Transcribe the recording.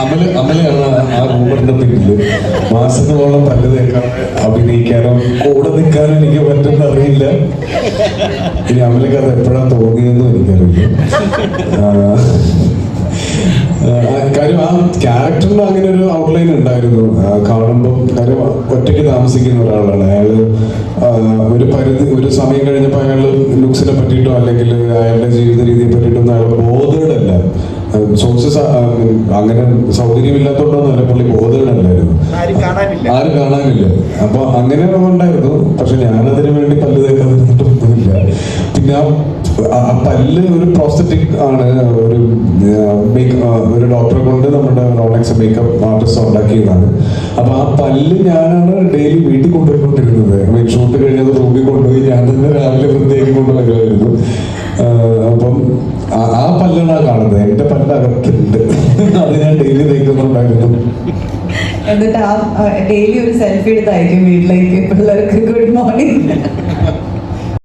അമല അമലാണ് ആ റൂമറിന്റെ പിന്നിൽ മാസങ്ങളോളം പല്ല് തേക്കാൻ അഭിനയിക്കാനോ കൂടെ നിൽക്കാനോ എനിക്ക് പറ്റുന്ന അറിയില്ല. ഇനി അമലക്ക് അത് എപ്പോഴാണ് തോന്നിയെന്നും എനിക്കറിയില്ല. കാര്യം ആ ക്യാരക്ടറിന് അങ്ങനെ ഒരു ഔട്ട്ലൈൻ ഉണ്ടായിരുന്നു. കാണുമ്പോൾ കാര്യം ഒറ്റയ്ക്ക് താമസിക്കുന്ന ഒരാളാണ്. ഒരു കഴിഞ്ഞപ്പോൾ അയാൾ ലുക്സിനെ പറ്റിയിട്ടോ അല്ലെങ്കിൽ അയാളുടെ ജീവിത രീതിയെ പറ്റിയിട്ടൊന്നും അയാൾ ബോധേഡല്ല. സോഴ്സസ് അങ്ങനെ സൗകര്യമില്ലാത്തതുകൊണ്ടൊന്നല്ല പുള്ളി ബോധേഡല്ലായിരുന്നു. ആരും കാണാനില്ല. ആരും കാണാനില്ല. അപ്പൊ അങ്ങനെ ഉണ്ടായിരുന്നു. പക്ഷെ ഞാനതിനു വേണ്ടി പല്ല് തേക്കാതിരുന്നിട്ടൊന്നുമില്ല പിന്നെ പല്ല് ഒരു പ്രോസ്തറ്റിക് ആണ്. ഒരു ഒരു ഡോക്ടറെ കൊണ്ട് നമ്മുടെ റോളക്സ് മേക്കപ്പ് ആർട്ടിസ്റ്റ് ഉണ്ടാക്കിയതാണ്. അപ്പൊ ആ പല്ല് ഞാനാണ് ഡെയിലി വീട്ടിൽ കൊണ്ടുപോയിക്കൊണ്ടിരുന്നത് ഷൂട്ട് കഴിഞ്ഞത് റൂമിൽ കൊണ്ടുപോയി ഞാൻ തന്നെ രാവിലെ വൃത്തിയാക്കി കൊണ്ടുവരുമായിരുന്നു അപ്പം ആ- പല്ലാണ് കാണുന്നത്. എന്റെ പല്ല് അകത്തുണ്ട് അത് ഞാൻ ഡെയിലി തേക്കുന്നുണ്ടായിരുന്നു. എന്നിട്ട് ആ ഡെയിലി ഒരു സെൽഫി എടുത്തായിരിക്കും വീട്ടിലേക്ക്. പിള്ളേർക്ക് ഗുഡ് മോർണിംഗ്